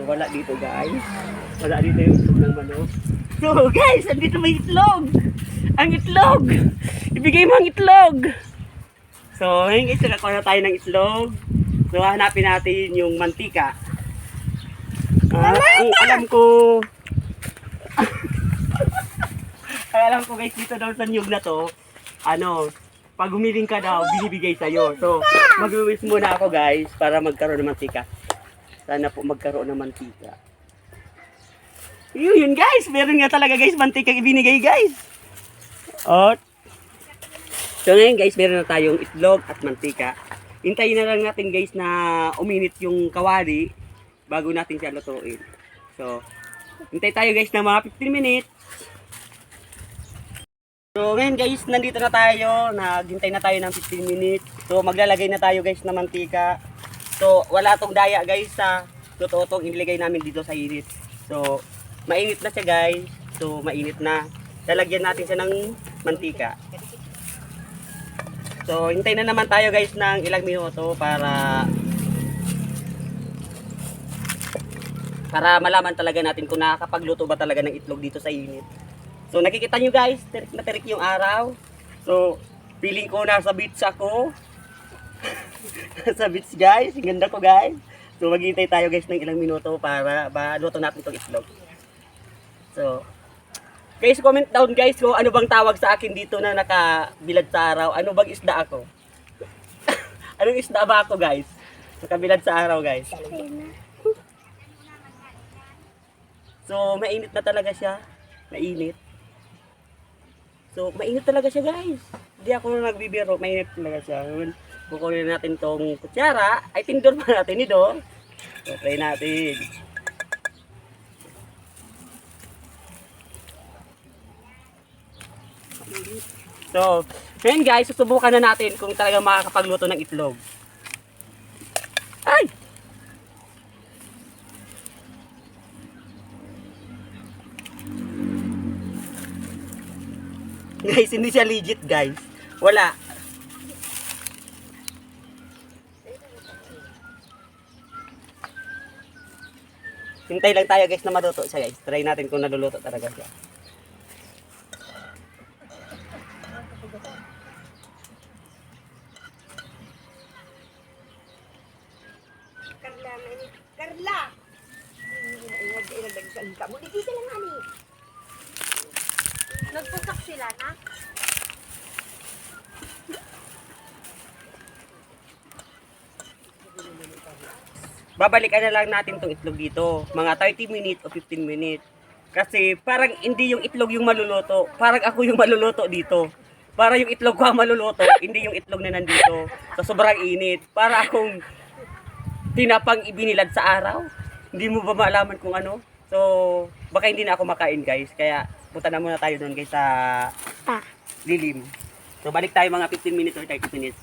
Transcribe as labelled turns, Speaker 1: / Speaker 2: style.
Speaker 1: So wala dito guys. Wala dito yung itlog ng manok. So guys, andito may itlog. Ang itlog. Ibigay mo ang itlog. So ngayon guys, nakakuha na tayo ng itlog. So hanapin natin yung mantika. Ah, ang alam ko, ang alam ko guys, dito daw sa niyog na to, ano, pag humiling ka daw, binibigay sa'yo. So, mag-wish muna ako guys, para magkaroon ng mantika. Sana po magkaroon ng mantika. Yun, yun guys, meron nga talaga guys, mantika ibinigay guys. At, so ngayon guys, meron na tayong itlog at mantika. Hintayin na lang natin guys na uminit yung kawali bago natin siya lutuin. So, hintay tayo guys ng mga 15 minutes. So ngayon guys, nandito na tayo, naghintay na tayo ng 15 minutes. So maglalagay na tayo guys ng mantika. So wala tong daya guys sa totoo tong inilagay namin dito sa init. So mainit na siya guys. So mainit na. Lalagyan natin siya ng mantika. So hintay na naman tayo guys ng ilang minuto para para malaman talaga natin kung nakakapagluto ba talaga ng itlog dito sa init. So nakikita nyo guys, tirik na tirik yung araw. So feeling ko nasa beach ako. nasa beach guys, ang ganda ko guys. So maghintay tayo guys ng ilang minuto para maluto natin itong itlog. So guys comment down guys kung ano bang tawag sa akin dito na nakabilad sa araw. Ano bang isda ako? Anong isda ba ako guys? Nakabilad sa araw guys. So mainit na talaga siya. Mainit. So, mainit talaga siya guys. Hindi ako nagbibiro, mainit talaga siya. Kukunin natin tong kutsara. Ay, tindor pa natin ito. So, try natin. So, ngayon guys, susubukan na natin kung talaga makakapagluto ng itlog. Ay! Guys, hindi siya legit guys. Wala. Hintay lang tayo guys na maluto siya guys. Try natin kung naluluto talaga siya.
Speaker 2: Carla, Carla!
Speaker 3: Nagpusak sila na?
Speaker 1: Babalikan na lang natin tong itlog dito. Mga 30 minutes o 15 minutes. Kasi parang hindi yung itlog yung maluluto. Parang ako yung maluluto dito. Para yung itlog ko ang maluluto, hindi yung itlog na nandito. Sa sobrang init. Para akong tinapang ibinilad sa araw. Hindi mo ba malaman kung ano? So, baka hindi na ako makain guys. Kaya punta na muna tayo doon guys sa
Speaker 3: Ah.
Speaker 1: lilim. So, balik tayo mga 15 minutes or 30 minutes.